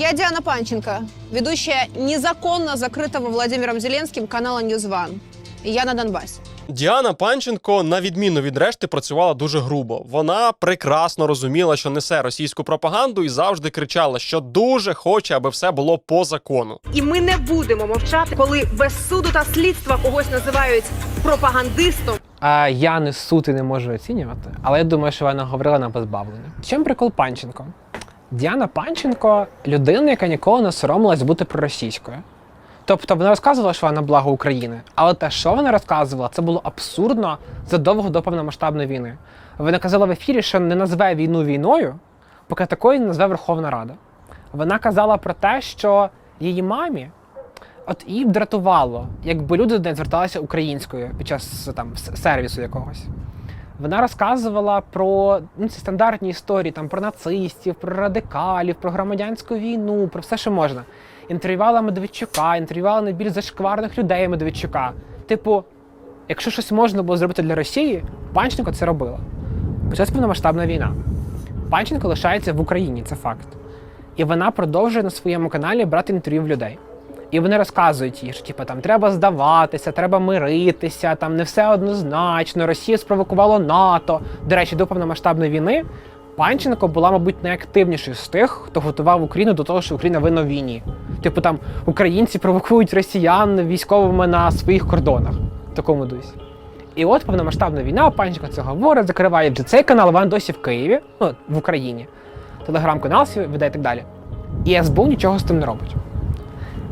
Я Диана Панченко, ведущая незаконно закрытого Владимиром Зеленским канала News One. Я на Донбассе. Діана Панченко, на відміну від решти, працювала дуже грубо. Вона прекрасно розуміла, що несе російську пропаганду, і завжди кричала, що дуже хоче, аби все було по закону. І ми не будемо мовчати, коли без суду та слідства когось називають пропагандистом. А я не суд і не можу оцінювати, але я думаю, що вона говорила на позбавлення. Чим прикол Панченко? Діана Панченко людина, яка ніколи не соромилась бути проросійською. Тобто вона розказувала, що вона на благо України, але те, що вона розказувала, це було абсурдно задовго до повномасштабної війни. Вона казала в ефірі, що не назве війну війною, поки такої не назве Верховна Рада. Вона казала про те, що її мамі От її б дратувало, якби люди до неї зверталися українською під час там сервісу якогось. Вона розказувала про ну, ці стандартні історії там, про нацистів, про радикалів, про громадянську війну, про все, що можна. Інтерв'ювала Медведчука, інтерв'ювала найбільш зашкварних людей Медведчука. Типу, якщо щось можна було зробити для Росії, Панченко це робила. Почалась повномасштабна війна. Панченко лишається в Україні, це факт. І вона продовжує на своєму каналі брати інтерв'ю в людей. І вони розказують їй, що типу, там треба здаватися, треба миритися, там не все однозначно, Росія спровокувала НАТО. До речі, до повномасштабної війни Панченко була, мабуть, найактивнішою з тих, хто готував Україну до того, що Україна винна в війні. Типу там українці провокують росіян військовими на своїх кордонах такому дусі. І от повномасштабна війна, Панченко це говорить, закриває вже цей канал, вона досі в Києві, ну, в Україні. Телеграм-канал веде і так далі. І СБУ нічого з тим не робить.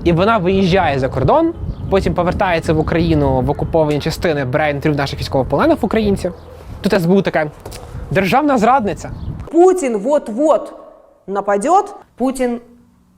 І вона виїжджає за кордон, потім повертається в Україну в окуповані частини, бере інтерв'ю наших військовополонених українців. Тут СБУ така державна зрадниця. Путін вот-вот нападет, Путін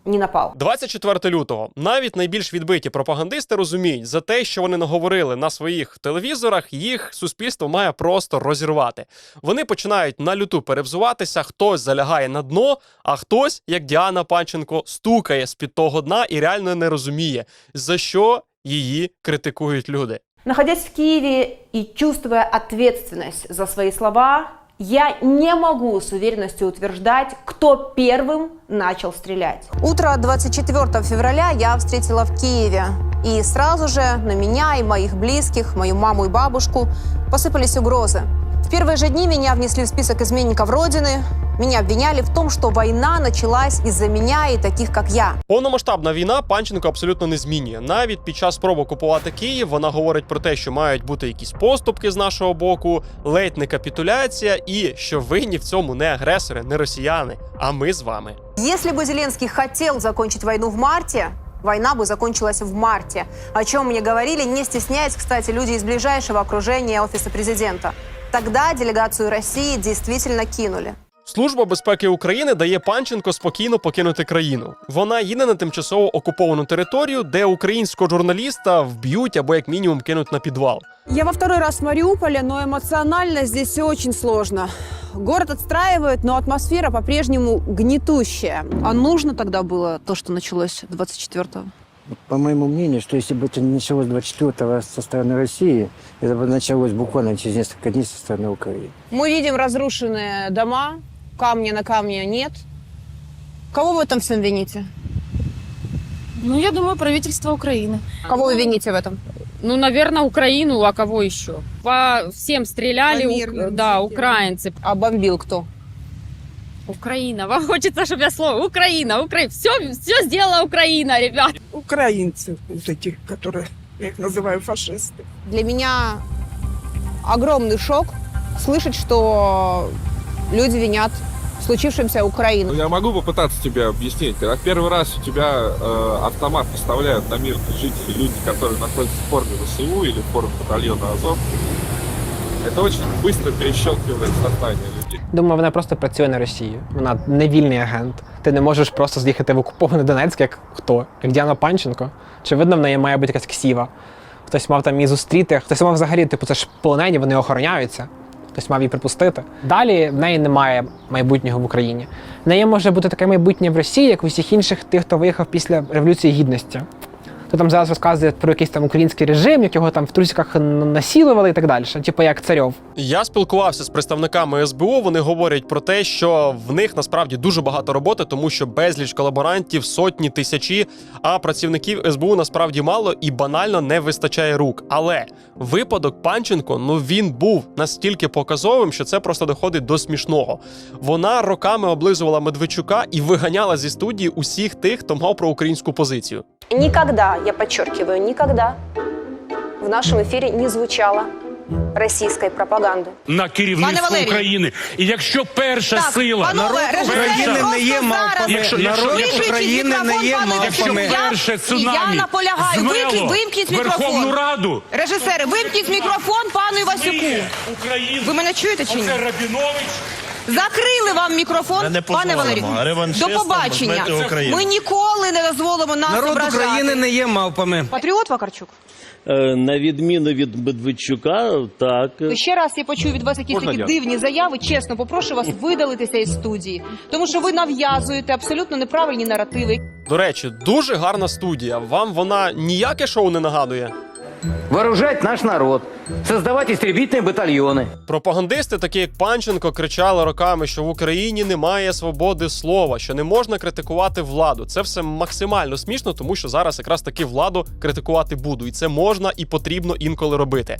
не напав. 24 лютого навіть найбільш відбиті пропагандисти розуміють, за те, що вони наговорили на своїх телевізорах, їх суспільство має просто розірвати. Вони починають на люту перевзуватися, хтось залягає на дно, а хтось, як Діана Панченко, стукає з під того дна і реально не розуміє, за що її критикують люди. Находясь в Киеве и чувствуя ответственность за свои слова, я не могу с уверенностью утверждать, кто первым начал стрелять. Утро 24 февраля я встретила в Киеве. И сразу же на меня и моих близких, мою маму и бабушку, посыпались угрозы. В первые же дни меня внесли в список изменников Родины. Меня обвиняли в том, что война началась из-за меня и таких, как я. Повномасштабна війна Панченко абсолютно не змінює. Навіть під час спроби купувати Київ вона говорить про те, що мають бути якісь поступки з нашого боку, ледь не капітуляція, і що винні в цьому не агресори, не росіяни, а ми з вами. Если бы Зеленский хотел закончить войну в марте, война бы закончилась в марте. О чем мне говорили, не стесняясь, кстати, люди из ближайшего окружения Офиса президента. Тогда делегацию России действительно кинули. Служба безпеки України дає Панченко спокійно покинути країну. Вона їде на тимчасово окуповану територію, де українського журналіста вб'ють або як мінімум кинуть на підвал. Я во второй раз в Мариуполе, но эмоционально здесь все очень сложно. Город отстраивают, но атмосфера по-прежнему гнетущая. А нужно тогда было то, что началось 24-го? По моему мнению, что если бы это не началось 24-го со стороны России, это бы началось буквально через несколько дней со стороны Украины. Мы видим разрушенные дома, камня на камне нет. Кого в этом всем вините? Ну, я думаю, правительство Украины. Кого вы вините в этом? Ну, наверное, Украину, а кого еще? По всем стреляли, По мирным да, украинцы. А бомбил кто? Украина. Вам хочется, чтобы я слово Украина, Украина. Все, все сделала Украина, ребят. Украинцев, вот этих, которые, я их называю фашисты. Для меня огромный шок слышать, что люди винят в случившемся Украину. Ну, Я могу попытаться тебе объяснить. Когда первый раз у тебя э, автомат поставляют на мирных жителей, люди, которые находятся в форме ВСУ или в форме батальона Азов, это очень быстро перещелкивает сознание. Думаю, вона просто працює на Росію. Вона не вільний агент. Ти не можеш просто з'їхати в окупований Донецьк, як хто? Як Діана Панченко. Очевидно, в неї має бути якась ксіва. Хтось мав там її зустріти, хтось мав взагалі, типу, це ж полонені, вони охороняються. Хтось мав її припустити. Далі в неї немає майбутнього в Україні. В неї може бути таке майбутнє в Росії, як у всіх інших тих, хто виїхав після Революції Гідності. То там зараз розказує про якийсь там український режим, як його там в трусиках н- насилували і так далі. Типу як царьов. Я спілкувався з представниками СБУ. Вони говорять про те, що в них насправді дуже багато роботи, тому що безліч колаборантів, сотні тисячі, а працівників СБУ насправді мало і банально не вистачає рук. Але випадок Панченко, ну він був настільки показовим, що це просто доходить до смішного. Вона роками облизувала Медведчука і виганяла зі студії усіх тих, хто мав проукраїнську позицію. Никогда, я подчеркиваю, никогда в нашем эфире не звучало российской пропаганды. на керівництво України. І якщо перша Так, сила панове, режисери, України не є мавпами. Якщо- якщо- якщо України не є мавпами. Якщо перше я наполягаю, змело вимкніть- вимкніть мікрофон. Верховну Раду, Режисери, вимкніть мікрофон пану Івасюку. Україна, Ви мене чуєте чи ні? оце Рабінович, Закрили вам мікрофон, не пане Валерію. До побачення. Ми ніколи не дозволимо нас Народ ображати. України не є мавпами. Патріот Вакарчук? Е, На відміну від Медведчука, так. Ще раз я почую від вас якісь Можна такі дивні заяви. Чесно, попрошу вас видалитися із студії, тому що ви нав'язуєте абсолютно неправильні наративи. До речі, дуже гарна студія. Вам вона ніяке шоу не нагадує. Вооружать наш народ, создавать істрібітні батальйони. Пропагандисти, такі як Панченко, кричали роками, що в Україні немає свободи слова, що не можна критикувати владу. Це все максимально смішно, тому що зараз якраз таки владу критикувати буду, і це можна і потрібно інколи робити.